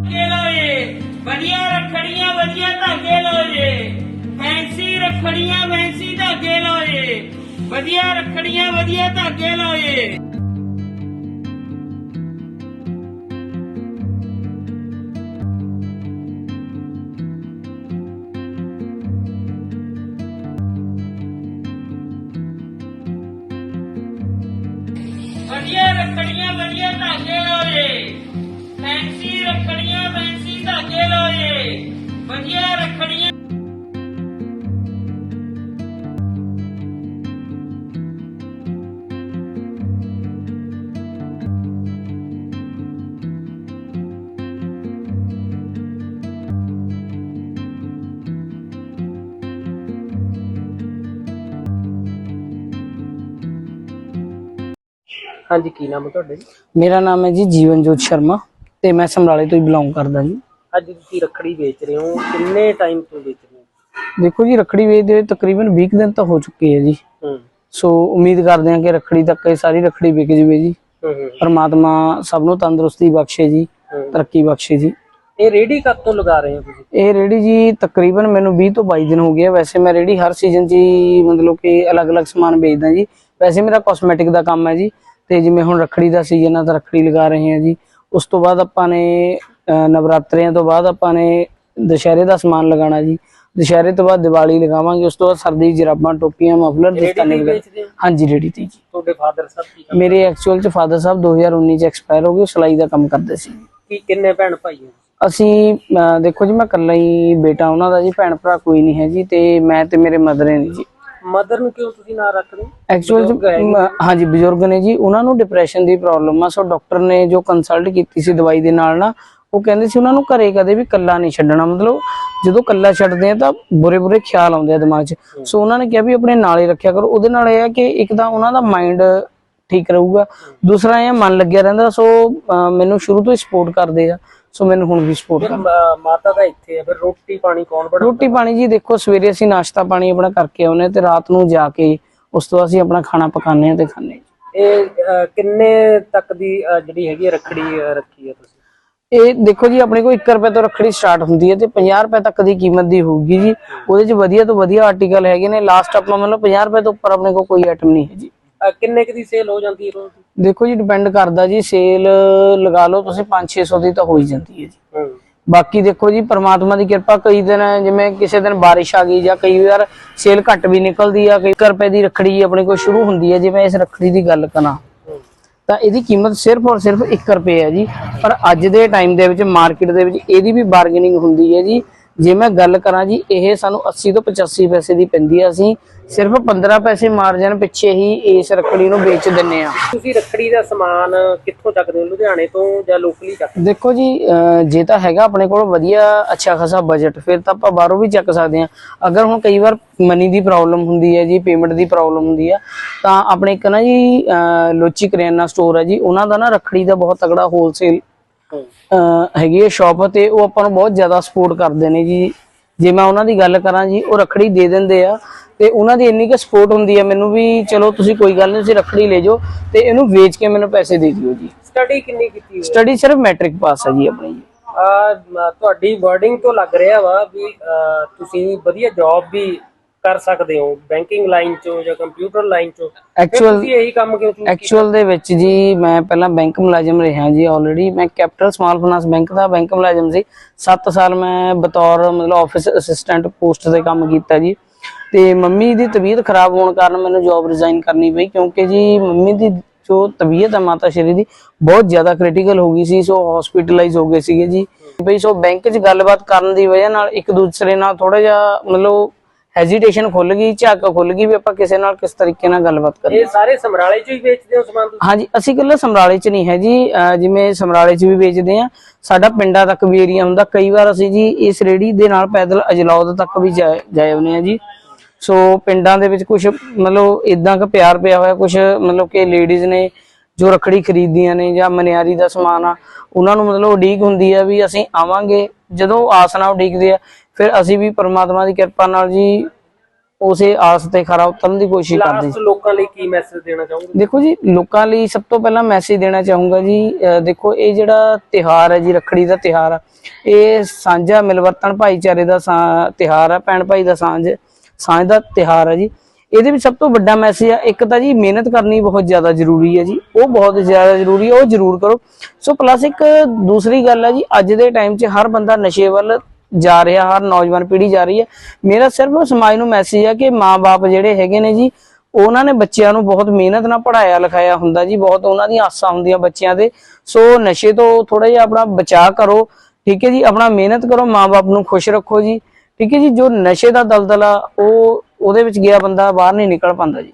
ਧਾਗੇ ਜੀ ਵਧੀਆ ਰੱਖੜੀਆਂ, ਵਧੀਆ ਧਾਗੇ ਲਓ ਜੀ ਫੈਂਸੀ ਰੱਖੜੀਆਂ, ਫੈਂਸੀ ਧਾਗੇ ਲਓ ਜੀ ਵਧੀਆ ਰੱਖੜੀਆਂ, ਵਧੀਆ ਧਾਗੇ ਲਓ ਜੀ ਵਧੀਆ ਰੱਖੜੀਆਂ, ਵਧੀਆ ਧਾਗੇ ਲਓ ਜੀ ਫੈਂਸੀ ਰੱਖੜੀਆਂ ਫੈਂਸੀ ਧਾਗੇ ਲਓ ਜੀ ਵਧੀਆ ਰੱਖੜੀਆਂ ਹਾਂਜੀ ਕੀ ਨਾਮ ਹੈ ਤੁਹਾਡਾ ਜੀ ਮੇਰਾ ਨਾਮ ਹੈ ਜੀ ਜੀਵਨਜੋਤ ਸ਼ਰਮਾ ਤੇ ਮੈਂ ਸਮਰਾਲੇ ਤੋਂ ਹੀ ਬਿਲੋਂਗ ਕਰਦਾ ਜੀ। ਅੱਜ ਤੁਸੀਂ ਰੱਖੜੀ ਵੇਚ ਰਹੇ ਹੋ ਕਿੰਨੇ ਟਾਈਮ ਤੋਂ ਵੇਚ ਰਹੇ ਹੋ? ਦੇਖੋ ਜੀ ਰੱਖੜੀ ਵੇਚਦੇ ਹੋਏ ਤਕਰੀਬਨ 20 ਕੁ ਦਿਨ ਤਾਂ ਹੋ ਚੁੱਕੇ ਹੈ ਜੀ। ਹੂੰ। ਸੋ ਉਮੀਦ ਕਰਦੇ ਹਾਂ ਕਿ ਰੱਖੜੀ ਤੱਕ ਇਹ ਸਾਰੀ ਰੱਖੜੀ ਵਿਕ ਜਵੇ ਜੀ। ਪਰਮਾਤਮਾ ਸਭ ਨੂੰ ਤੰਦਰੁਸਤੀ ਬਖਸ਼ੇ ਜੀ। ਤਰੱਕੀ ਬਖਸ਼ੇ ਜੀ। ਇਹ ਰੇੜੀ ਕਦ ਤੋਂ ਲਗਾ ਰਹੇ ਹੋ ਤੁਸੀਂ? ਇਹ ਰੇੜੀ ਜੀ ਤਕਰੀਬਨ ਮੈਨੂੰ 20 ਤੋਂ 22 ਦਿਨ ਹੋ ਗਏ। ਵੈਸੇ ਮੈਂ ਰੇੜੀ ਹਰ ਸੀਜ਼ਨ 'ਚ ਮਤਲਬ ਕਿ ਅਲੱਗ-ਅਲੱਗ ਸਮਾਨ ਵੇਚਦਾ ਜੀ। ਵੈਸੇ ਮੇਰਾ ਕਾਸਮੈਟਿਕ ਦਾ ਕੰਮ ਹੈ ਜੀ। ਤੇ ਜਿਵੇਂ ਹੁਣ ਰੱਖੜੀ ਦਾ ਸੀਜ਼ਨ ਆ ਤਾਂ ਰੱਖੜੀ ਲਗਾ ਰਹੇ ਹਾਂ ਜੀ। ਉਸ ਤੋਂ ਬਾਅਦ ਆਪਾਂ ਨੇ ਨਵਰਾਤਰਿਆਂ ਤੋਂ ਬਾਅਦ ਆਪਾਂ ਨੇ ਦੁਸ਼ਹਿਰੇ ਦਾ ਸਮਾਨ ਲਗਾਉਣਾ ਜੀ। ਦੁਸ਼ਹਿਰੇ ਤੋਂ ਬਾਅਦ ਦੀਵਾਲੀ ਲਗਾਵਾਂਗੇ ਉਸ ਤੋਂ ਬਾਅਦ ਸਰਦੀ ਜਰਾਬਾਂ ਟੋਪੀਆਂ ਮਫਲਰ ਦਸਤਾਨੇ ਵਗੈਰਾ। ਹਾਂਜੀ ਰੇੜੀ ਤੇ ਜੀ। ਤੁਹਾਡੇ ਫਾਦਰ ਸਾਹਿਬ ਕੀ ਮੇਰੇ ਐਕਚੁਅਲ ਚ ਫਾਦਰ ਸਾਹਿਬ 2019 ਚ ਐਕਸਪਾਇਰ ਹੋ ਗਏ ਸਿਲਾਈ ਦਾ ਕੰਮ ਕਰਦੇ ਸੀ। ਕੀ ਕਿੰਨੇ ਭੈਣ ਭਾਈ ਹੋ ਅਸੀਂ ਦੇਖੋ ਜੀ ਮੈਂ ਇਕੱਲਾ ਹੀ ਬੇਟਾ ਉਹਨਾਂ ਦਾ ਜੀ ਭੈਣ ਭਰਾ ਕੋਈ ਨਹੀਂ ਹੈ ਜੀ ਤੇ ਮੈਂ ਤੇ ਮੇਰੇ ਮਦਰ ਨੇ ਜੀ। ਮਦਰ ਨੂੰ ਕਿਉਂ ਤੁਸੀਂ ਨਾਂ ਰੱਖਦੇ? ਐਕਚੁਅਲ। ਹਾਂਜੀ ਬਜ਼ੁਰਗ ਨੇ ਜੀ ਉਹਨਾਂ ਨੂੰ ਡਿਪਰੈਸ਼ਨ ਦੀ ਪ੍ਰੋਬਲਮ ਆ। ਸੋ ਡਾਕਟਰ ਨੇ ਜੋ ਕੰਸਲਟ ਕੀਤੀ ਸੀ ਦਵਾਈ ਦੇ ਨਾਲ ਨਾ ਉਹ ਕਹਿੰਦੇ ਸੀ ਉਹਨਾਂ ਨੂੰ ਘਰੇ ਕਦੇ ਵੀ ਕੱਲਾ ਨਹੀਂ ਛੱਡਣਾ। ਮਤਲਬ ਜਦੋਂ ਕੱਲਾ ਛੱਡਦੇ ਆ ਤਾਂ ਬੁਰੇ ਬੁਰੇ ਖਿਆਲ ਆਉਂਦੇ ਆ ਦਿਮਾਗ 'ਚ। ਸੋ ਉਹਨਾਂ ਨੇ ਕਿਹਾ ਵੀ ਆਪਣੇ ਨਾਲ ਹੀ ਰੱਖਿਆ ਕਰੋ। ਉਹਦੇ ਨਾਲ ਇਹ ਆ ਕਿ ਇੱਕ ਤਾਂ ਉਹਨਾਂ ਦਾ ਮਾਈਂਡ ਠੀਕ ਰਹੂਗਾ। ਦੂਸਰਾ ਇਹ ਮਨ ਲੱਗਿਆ ਰਹਿੰਦਾ। ਸੋ ਮੈਨੂੰ ਸ਼ੁਰੂ ਤੋਂ ਹੀ ਸਪੋਰਟ ਕਰਦੇ ਆ। ਸੋ ਮੈਨੂੰ ਹੁਣ ਵੀ ਸਪੋਰਟ ਮਾਤਾ ਦਾ ਇੱਥੇ ਹੈ ਫਿਰ ਰੋਟੀ ਪਾਣੀ ਕੌਣ ਬਣਾਉਂਦਾ? ਰੋਟੀ ਪਾਣੀ ਜੀ ਦੇਖੋ ਸਵੇਰੇ ਅਸੀਂ ਨਾਸ਼ਤਾ ਪਾਣੀ ਆਪਣਾ ਕਰਕੇ ਆਉਨੇ ਤੇ ਰਾਤ ਨੂੰ ਜਾ ਕੇ ਉਸ ਤੋਂ ਅਸੀਂ ਆਪਣਾ ਖਾਣਾ ਪਕਾਉਂਦੇ ਆ ਤੇ ਖਾਂਦੇ ਇਹ ਕਿੰਨੇ ਤੱਕ ਦੀ ਜਿਹੜੀ ਹੈਗੀ ਰੱਖੜੀ ਰੱਖੀ ਹੈ ਤੁਸੀਂ? ਇਹ ਦੇਖੋ ਜੀ ਆਪਣੇ ਕੋਲ 1 ਰੁਪਏ ਤੋਂ ਰੱਖੜੀ ਸਟਾਰਟ ਹੁੰਦੀ ਹੈ ਤੇ 50 ਰੁਪਏ ਤੱਕ ਦੀ ਕੀਮਤ ਦੀ ਹੋਊਗੀ ਜੀ। ਉਹਦੇ 'ਚ ਵਧੀਆ ਤੋਂ ਵਧੀਆ ਆਰਟੀਕਲ ਹੈਗੇ ਨੇ। ਲਾਸਟ ਆਪਾਂ ਮਤਲਬ 50 ਰੁਪਏ ਤੋਂ ਉੱਪਰ ਆਪਣੇ ਕੋਲ ਕੋਈ ਆਈਟਮ ਨਹੀਂ ਹੈ ਜੀ। ਕਿੰਨੇ ਕੁ ਦੀ ਸੇਲ ਹੋ ਜਾਂਦੀ ਹੈ ਰੋਜ਼ ਦੀ? ਦੇਖੋ ਜੀ ਡਿਪੈਂਡ ਕਰਦਾ ਜੀ ਸੇਲ ਲਗਾ ਲਓ ਤੁਸੀਂ 5-600 ਦੀ ਤਾਂ ਹੋ ਹੀ ਜਾਂਦੀ ਹੈ ਜੀ। ਬਾਕੀ ਦੇਖੋ ਜੀ ਪ੍ਰਮਾਤਮਾ ਦੀ ਕਿਰਪਾ ਕਈ ਦਿਨ ਜਿਵੇਂ ਕਿਸੇ ਦਿਨ ਬਾਰਿਸ਼ ਆ ਗਈ ਜਾਂ ਕਈ ਵਾਰ ਸੇਲ ਘੱਟ ਵੀ ਨਿਕਲਦੀ ਆ ਕਈ 1 ਰੁਪਏ ਦੀ ਰੱਖੜੀ ਆਪਣੇ ਕੋਲ ਸ਼ੁਰੂ ਹੁੰਦੀ ਹੈ ਜਿਵੇਂ ਇਸ ਰੱਖੜੀ ਦੀ ਗੱਲ ਕਰਾਂ। ਤਾਂ ਇਹਦੀ ਕੀਮਤ ਸਿਰਫ ਔਰ ਸਿਰਫ 1 ਰੁਪਏ ਹੈ ਜੀ ਪਰ ਅੱਜ ਦੇ ਟਾਈਮ ਦੇ ਵਿੱਚ ਮਾਰਕੀਟ ਦੇ ਵਿੱਚ ਇਹਦੀ ਵੀ ਬਾਰਗੇਨਿੰਗ ਹੁੰਦੀ ਹੈ ਜੀ ਜੇ ਮੈਂ ਗੱਲ ਕਰਾਂ ਜੀ ਇਹ ਸਾਨੂੰ 80 ਤੋਂ 85 ਪੈਸੇ ਦੀ ਪੈਂਦੀ ਆ ਅਸੀਂ ਸਿਰਫ 15 ਪੈਸੇ ਮਾਰਜਨ ਪਿੱਛੇ ਹੀ ਇਸ ਰੱਖੜੀ ਨੂੰ ਵੇਚ ਦਿੰਨੇ ਆ। ਤੁਸੀਂ ਰੱਖੜੀ ਦਾ ਸਮਾਨ ਕਿੱਥੋਂ ਚੱਕਦੇ ਹੋ? ਲੁਧਿਆਣੇ ਤੋਂ ਜਾਂ ਲੋਕਲੀ ਚੱਕਦੇ ਦੇਖੋ ਜੀ ਜੇ ਤਾਂ ਹੈਗਾ ਆਪਣੇ ਕੋਲ ਵਧੀਆ ਅੱਛਾ ਖਾਸਾ ਬਜਟ ਫਿਰ ਤਾਂ ਆਪਾਂ ਬਾਹਰੋਂ ਵੀ ਚੱਕ ਸਕਦੇ ਹਾਂ ਅਗਰ ਹੁਣ ਕਈ ਵਾਰ ਮਨੀ ਦੀ ਪ੍ਰੋਬਲਮ ਹੁੰਦੀ ਹੈ ਜੀ ਪੇਮੈਂਟ ਦੀ ਪ੍ਰੋਬਲਮ ਹੁੰਦੀ ਆ ਤਾਂ ਆਪਣੇ ਇੱਕ ਨਾ ਜੀ ਲੋਚੀ ਕਰਿਆਨਾ ਸਟੋਰ ਹੈ ਜੀ ਉਹਨਾਂ ਦਾ ਨਾ ਰੱਖੜੀ ਦਾ ਬਹੁਤ ਤਗੜਾ ਹੋਲਸੇਲ ਹੈਗੀ ਹੈ ਸ਼ਾਪ ਤੇ ਉਹ ਆਪਾਂ ਨੂੰ ਬਹੁਤ ਜ਼ਿਆਦਾ ਸਪੋਰਟ ਕਰਦੇ ਨੇ ਜੀ। ਜੇ ਮੈਂ ਉਹਨਾਂ ਦੀ ਗੱਲ ਕਰਾਂ ਜੀ ਉਹ ਰੱਖੜੀ ਦੇ ਦਿੰਦੇ ਆ। ਤੇ ਉਹਨਾਂ ਦੀ ਇੰਨੀ ਕੁ ਸਪੋਰਟ ਹੁੰਦੀ ਹੈ ਮੈਨੂੰ ਵੀ ਚਲੋ ਤੁਸੀਂ ਕੋਈ ਗੱਲ ਨਹੀਂ ਤੁਸੀਂ ਰੱਖੜੀ ਲੈ ਜਾਓ ਤੇ ਇਹਨੂੰ ਵੇਚ ਕੇ ਮੈਨੂੰ ਪੈਸੇ ਦੇ ਦਿਓ ਜੀ। ਸਟੱਡੀ ਕਿੰਨੀ ਕੀਤੀ ਹੋਈ ਸਟੱਡੀ ਸਿਰਫ ਮੈਟ੍ਰਿਕ ਪਾਸ ਹੈ ਜੀ ਆਪਣੀ। ਤੁਹਾਡੀ ਵਰਡਿੰਗ ਤੋਂ ਲੱਗ ਰਿਹਾ ਵਾ ਵੀ ਤੁਸੀਂ ਵਧੀਆ ਜੌਬ ਵੀ ਕਰ ਸਕਦੇ ਹੋ? ਬੈਂਕਿੰਗ ਲਾਈਨ ਚੋਂ ਜਾਂ ਕੰਪਿਊਟਰ ਲਾਈਨ ਚੋਂ? ਐਕਚੁਅਲ ਤੁਸੀਂ ਇਹੀ ਕੰਮ ਕਿਉਂ ਚੂਜ਼ ਐਕਚੁਅਲ ਦੇ ਵਿੱਚ ਜੀ ਮੈਂ ਪਹਿਲਾਂ ਬੈਂਕ ਮੁਲਾਜ਼ਮ ਰਿਹਾ ਜੀ ਆਲਰੇਡੀ ਮੈਂ ਕੈਪੀਟਲ ਸਮਾਲ ਫਾਈਨਾਂਸ ਬੈਂਕ ਦਾ ਬੈਂਕ ਮੁਲਾਜ਼ਮ ਸੀ। 7 ਸਾਲ ਮੈਂ ਬਤੌਰ ਮਤਲਬ ਆਫਿਸ ਅਸਿਸਟੈਂਟ ਪੋਸਟ ਤੇ ਕੰਮ ਕੀਤਾ ਜੀ। ਤੇ ਮੰਮੀ ਦੀ ਤਬੀਅਤ ਖਰਾਬ ਹੋਣ ਕਾਰਨ ਮੈਨੂੰ ਜੌਬ ਰਿਜ਼ਾਈਨ ਕਰਨੀ ਪਈ ਕਿਉਂਕਿ ਜੀ ਮੰਮੀ ਦੀ ਜੋ ਤਬੀਅਤ ਹੈ ਮਾਤਾ ਸ਼੍ਰੀ ਦੀ ਬਹੁਤ ਜ਼ਿਆਦਾ ਕ੍ਰਿਟੀਕਲ ਹੋ ਗਈ ਸੀ ਸੋ ਹਸਪੀਟਲਾਈਜ਼ ਹੋ ਗਏ ਸੀਗੇ ਜੀ। ਬਈ ਸੋ ਬੈਂਕ 'ਚ ਗੱਲਬਾਤ ਕਰਨ ਦੀ ਵਜ੍ਹਾ ਨਾਲ ਇੱਕ ਦੂਸਰੇ ਨਾਲ ਥੋੜਾ ਜਿਹਾ ਮਤਲਬ ਹੈਜ਼ਿਟੇਸ਼ਨ ਖੁੱਲ ਗਈ ਝਾਕ ਖੁੱਲ ਗਈ ਵੀ ਆਪਾਂ ਕਿਸੇ ਨਾਲ ਕਿਸ ਤਰੀਕੇ ਨਾਲ ਗੱਲਬਾਤ ਕਰੀਏ। ਇਹ ਸਾਰੇ ਸਮਰਾਲੇ ਚ ਹੀ ਵੇਚਦੇ ਹੋ ਸਮਾਨ ਤੁਸੀਂ? ਹਾਂਜੀ ਅਸੀਂ ਇਕੱਲੇ ਸਮਰਾਲੇ 'ਚ ਨਹੀਂ ਹੈ ਜੀ। ਜਿਵੇਂ ਸਮਰਾਲੇ 'ਚ ਵੀ ਵੇਚਦੇ ਆ ਸਾਡਾ ਪਿੰਡਾਂ ਤੱਕ ਵੀ ਏਰੀਆ ਹੁੰਦਾ। ਕਈ ਵਾਰ ਅਸੀਂ ਜੀ ਇਸ ਰੇੜੀ ਦੇ ਨਾਲ ਪੈਦਲ ਅਜਲੌਦ ਤੱਕ ਵੀ ਜਾਏ ਆਉਂਦੇ ਆ ਜੀ। ਸੋ ਪਿੰਡਾਂ ਦੇ ਵਿੱਚ ਕੁਝ ਮਤਲਬ ਇਦਾਂ ਕ ਪਿਆਰ ਪਿਆ ਹੋਇਆ ਕੁਝ ਮਤਲਬ ਕਿ ਲੇਡੀਜ਼ ਨੇ ਜੋ ਰਖੜੀ ਖਰੀਦਦੀਆਂ ਨੇ ਜਾਂ ਮਨਿਆਰੀ ਦਾ ਸਮਾਨ ਆ ਉਹਨਾਂ ਨੂੰ ਮਤਲਬ ਉਡੀਕ ਹੁੰਦੀ ਆ ਵੀ ਅਸੀਂ ਆਵਾਂਗੇ। ਜਦੋਂ ਆਸ ਨਾਲ ਉਡੀਕਦੇ ਆ ਫਿਰ ਅਸੀਂ ਵੀ ਪਰਮਾਤਮਾ ਦੀ ਕਿਰਪਾ ਨਾਲ ਜੀ ਉਸੇ ਆਸ ਤੇ ਖਰਾ ਉਤਰਨ ਦੀ ਕੋਸ਼ਿਸ਼ ਕਰਦੇ ਲਾਸਟ ਲੋਕਾਂ ਲਈ ਕੀ ਮੈਸੇਜ ਦੇਣਾ ਚਾਹੋਗੇ? ਦੇਖੋ ਜੀ ਲੋਕਾਂ ਲਈ ਸਭ ਤੋਂ ਪਹਿਲਾਂ ਮੈਸੇਜ ਦੇਣਾ ਚਾਹੂੰਗਾ ਜੀ ਦੇਖੋ ਇਹ ਜਿਹੜਾ ਤਿਹਾਰ ਹੈ ਜੀ ਰੱਖੜੀ ਦਾ ਤਿਹਾਰ ਆ ਇਹ ਸਾਂਝਾ ਮਿਲਵਰਤਨ ਭਾਈਚਾਰੇ ਦਾ ਤਿਹਾਰ ਆ ਭੈਣ ਭਾਈ ਦਾ ਸਾਂਝ ਸਾਂਝ ਦਾ ਤਿਹਾਰ ਹੈ ਜੀ। ਇਹਦੇ ਵਿੱਚ ਸਭ ਤੋਂ ਵੱਡਾ ਮੈਸੇਜ ਆ ਇੱਕ ਤਾਂ ਜੀ ਮਿਹਨਤ ਕਰਨੀ ਬਹੁਤ ਜ਼ਿਆਦਾ ਜ਼ਰੂਰੀ ਹੈ ਜੀ ਉਹ ਬਹੁਤ ਜ਼ਿਆਦਾ ਜ਼ਰੂਰੀ ਹੈ ਉਹ ਜ਼ਰੂਰ ਕਰੋ। ਸੋ ਪਲੱਸ ਇੱਕ ਦੂਸਰੀ ਗੱਲ ਹੈ ਜੀ ਅੱਜ ਦੇ ਟਾਈਮ 'ਚ ਹਰ ਬੰਦਾ ਨਸ਼ੇ ਵੱਲ ਜਾ ਰਿਹਾ, ਹਰ ਨੌਜਵਾਨ ਪੀੜ੍ਹੀ ਜਾ ਰਹੀ ਹੈ। ਮੇਰਾ ਸਿਰਫ ਸਮਾਜ ਨੂੰ ਮੈਸੇਜ ਹੈ ਕਿ ਮਾਪੇ ਜਿਹੜੇ ਹੈਗੇ ਨੇ ਜੀ, ਉਹਨਾਂ ਨੇ ਬੱਚਿਆਂ ਨੂੰ ਬਹੁਤ ਮਿਹਨਤ ਨਾਲ ਪੜਾਇਆ ਲਿਖਾਇਆ ਹੁੰਦਾ ਜੀ, ਬਹੁਤ ਉਹਨਾਂ ਦੀਆਂ ਆਸਾਂ ਹੁੰਦੀਆਂ ਬੱਚਿਆਂ ਦੇ। ਸੋ ਨਸ਼ੇ ਤੋਂ ਥੋੜਾ ਜਿਹਾ ਆਪਣਾ ਬਚਾਅ ਕਰੋ, ਠੀਕ ਹੈ ਜੀ, ਆਪਣਾ ਮਿਹਨਤ ਕਰੋ ਮਾਪੇ ਨੂੰ ਖੁਸ਼ ਰੱਖੋ ਜੀ, ਠੀਕ ਹੈ ਜੀ, ਜੋ ਨਸ਼ੇ ਦਾ ਦਲਦਲਾ ਉਹ ਉਹਦੇ ਵਿੱਚ ਗਿਆ ਬੰਦਾ, ਬਾਹਰ ਨਹੀਂ ਨਿਕਲ ਪਾਉਂਦਾ ਜੀ।